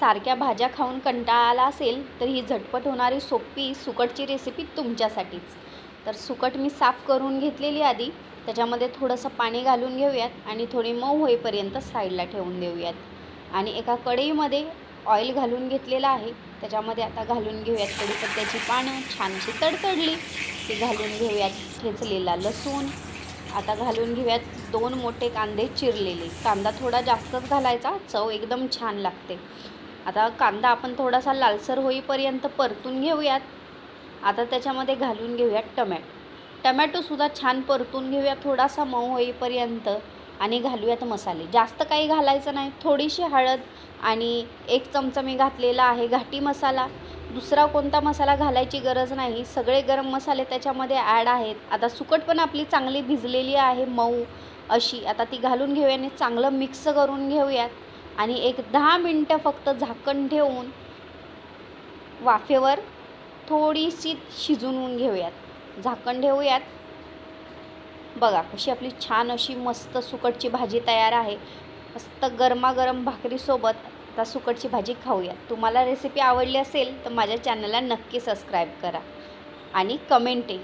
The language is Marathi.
सारख्या भाज्या खाऊन कंटाळा आला असेल तर ही झटपट होणारी सोपी सुकटची रेसिपी तुमच्यासाठीच. तर सुकट मी साफ करून घेतलेली आधी त्याच्यामध्ये थोडंसं पाणी घालून घेऊयात आणि थोडी मऊ होईपर्यंत साईडला ठेवून देऊयात. आणि एका कढईमध्ये ऑइल घालून घेतलेलं आहे त्याच्यामध्ये आता घालून घेऊयात कढीपत्त्याची पानं छानशी तडतडली ती घालून घेऊयात ठेचलेला लसूण. आता घालून घेऊयात दोन मोठे कांदे चिरलेले. कांदा थोडा जास्तच घालायचा चव एकदम छान लागते. आता कांदा आपण थोडासा लालसर होईपर्यंत परतून घेऊयात. आता त्याच्यामध्ये घालून घेऊयात टमॅटो. टमॅटोसुद्धा छान परतून घेऊया थोडासा मऊ होईपर्यंत. आणि घालूयात मसाले. जास्त काही घालायचं नाही. थोडीशी हळद आणि एक चमचा मी घातलेला आहे घाटी मसाला. दुसरा कोणता मसाला घालायची गरज नाही. सगळे गरम मसाले त्याच्यामध्ये ॲड आहेत. आता सुकट पण आपली चांगली भिजलेली आहे मऊ अशी. आता ती घालून घेऊया आणि चांगलं मिक्स करून घेऊयात. आणि एक दहा मिनटं फक्त झाकण ठेवून वाफेवर थोडीशी शिजून घेऊयात. झाकण ठेवूयात. बघा कशी आपली छान अशी मस्त सुकटची भाजी तयार आहे. मस्त गरमागरम भाकरीसोबत आता सुकटची भाजी खाऊयात. तुम्हाला रेसिपी आवडली असेल तर माझ्या चॅनलला नक्की सबस्क्राईब करा आणि कमेंटही